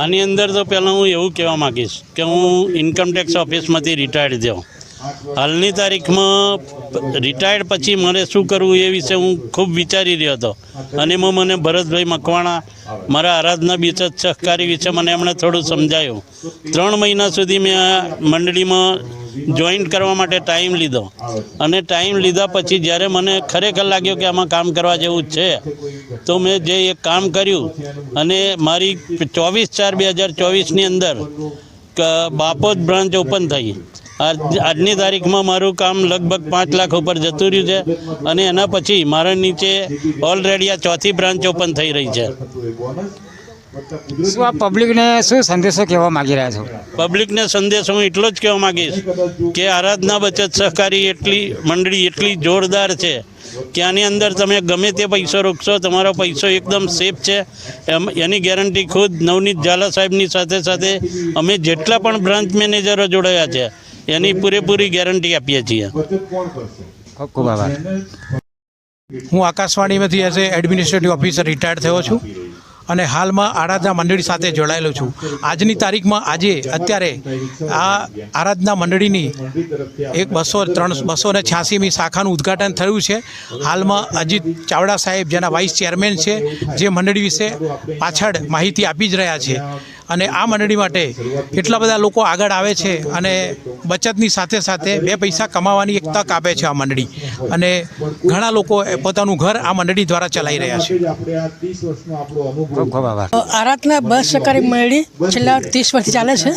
આની અંદર તો પહેલાં હું એવું કહેવા માગીશ કે હું ઇન્કમટેક્સ ઓફિસમાંથી રિટાયર્ડ થયો. હાલની તારીખમાં રિટાયર્ડ પછી મારે શું કરવું એ વિશે હું ખૂબ વિચારી રહ્યો હતો. અને એમાં મને ભરતભાઈ મકવાણા મારા આરાધના બિચત સહકારી વિશે મને એમણે થોડું સમજાયું. ત્રણ મહિના સુધી મેં આ મંડળીમાં જોઈન્ટ કરવા માટે ટાઈમ લીધો. અને ટાઈમ લીધા પછી જ્યારે મને ખરેખર લાગ્યો કે આમાં કામ કરવા જેવું છે, તો મેં જે એક કામ કર્યું અને મારી ચોવીસ ચાર બે હજાર ચોવીસની અંદર બાપોદ બ્રાન્ચ ઓપન થઈ. આજ- આજની તારીખમાં મારું કામ લગભગ પાંચ લાખ ઉપર જતું રહ્યું છે અને એના પછી મારા નીચે ઓલરેડી આ ચોથી બ્રાન્ચ ઓપન થઈ રહી છે. શું આ પબ્લિકને શું સંદેશો કહેવા માંગી રહ્યા છો? પબ્લિકને સંદેશ હું એટલો જ કહેવા માગીશ કે આરાધના બચત સહકારી એટલી મંડળી એટલી જોરદાર છે કે આની અંદર તમે ગમે તે પૈસો રોકશો તમારો પૈસો એકદમ સેફ છે. એમ એની ગેરંટી ખુદ નવનીત ઝાલા સાહેબની સાથે સાથે અમે જેટલા પણ બ્રાન્ચ મેનેજરો જોડાયા છે એની પૂરેપૂરી ગેરંટી આપીએ છીએ. ખૂબ ખૂબ આભાર. હું આકાશવાણીમાંથી as a administrative officer retired થયો છું. અને હાલમાં આરાધના મંડળી સાથે જોડાયેલો છું. આજની તારીખમાં આજે અત્યારે આ આરાધના મંડળીની એક બસો ત્રણ બસો ને છ્યાસીમી શાખાનું ઉદ્ઘાટન થયું છે. હાલમાં અજીત ચાવડા સાહેબ, જેના વાઇસ ચેરમેન છે, જે મંડળી વિશે પાછળ માહિતી આપી જ રહ્યા છે. અને આ મંડળી માટે એટલા બધા લોકો આગળ આવે છે અને બચતની સાથે સાથે બે પૈસા કમાવાની એક તક આપે છે આ મંડળી. અને ઘણા લોકો પોતાનું ઘર આ મંડળી દ્વારા ચલાવી રહ્યા છે. ખૂબ ખૂબ આભાર. આરાધના બસ સહકારી મંડળી છેલ્લા ત્રીસ વર્ષથી ચાલે છે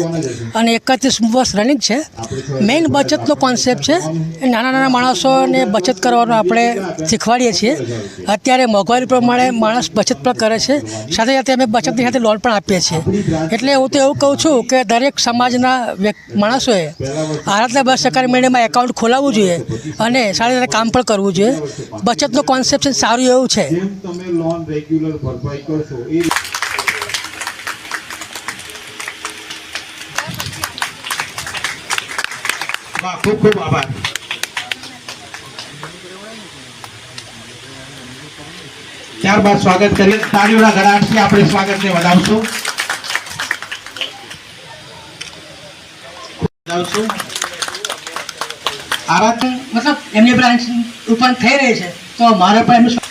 અને એકત્રીસ વર્ષ રનિંગ છે. મેઇન બચતનો કોન્સેપ્ટ છે. એ નાના નાના માણસોને બચત કરવાનું આપણે શીખવાડીએ છીએ. અત્યારે મોંઘવારી પ્રમાણે માણસ બચત પણ કરે છે. સાથે સાથે અમે બચતની સાથે લોન પણ આપીએ છીએ. એટલે હું તો એવું કહું છું કે દરેક સમાજના માણસોએ આરાધના બસ સહકારી મંડળીમાં એકાઉન્ટ ખોલાવવું જોઈએ અને સાથે સાથે કામ પણ કરવું જોઈએ. બચતનો કોન્સેપ્ટ સારું એવું છે. તમે લોન રેગ્યુલર ભરપાઈ કરશો વાહ ખૂબ ખૂબ આભાર ત્યારબાદ સ્વાગત કરીએ. તાળીઓના ગળાટથી આપણે સ્વાગતને વધાવશું. મતલબ એમની બ્રાન્ચ ઓપન થઈ રહી છે. તો મારે પણ એમનું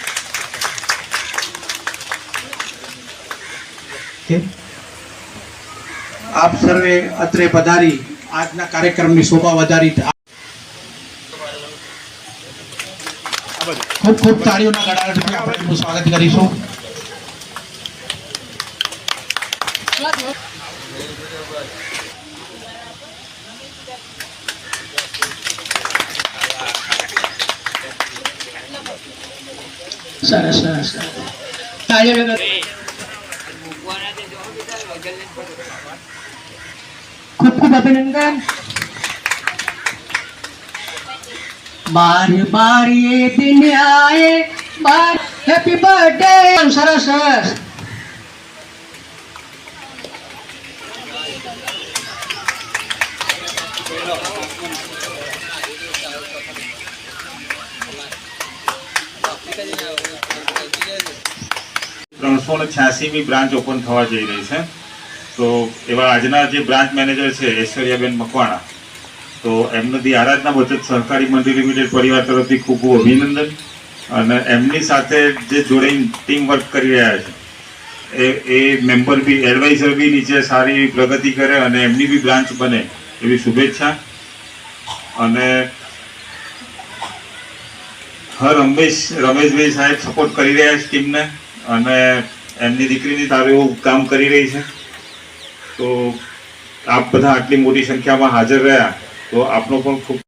આપ સર્વે અત્રે પધારી આજના કાર્યક્રમની શોભા વધારી ખૂબ ખૂબ તાળીઓના ગડાટથી આપણે સ્વાગત કરીશું. સરસ સરસ તાળીઓ વગર ખૂબ ખૂબ અભિનંદન બાર બાર એ દિન આયે. બાર હેપી બર્થડે સરસ. ત્રણસો ને છ્યાસીમી બ્રાન્ચ ઓપન થવા જઈ રહી છે. તો એવા આજના જે બ્રાન્ચ મેનેજર છે, ઐશ્વર્યાબેન મકવાણા, તો એમનાથી આરાધના બચત સહકારી મંડળી લિમિટેડ પરિવાર તરફથી ખૂબ ખૂબ અભિનંદન. અને એમની સાથે જે જોડાઈને ટીમ વર્ક કરી રહ્યા છે, એ એ મેમ્બર બી, એડવાઇઝર બી નીચે સારી પ્રગતિ કરે અને એમની બી બ્રાન્ચ બને એવી શુભેચ્છા. અને હર હંમેશ રમેશભાઈ સાહેબ સપોર્ટ કરી રહ્યા છે ટીમને અને એમની દીકરીની તારું કામ કરી રહી છે. તો આપ બધા આટલી મોટી સંખ્યામાં હાજર રહ્યા તો આપનો પણ ખૂબ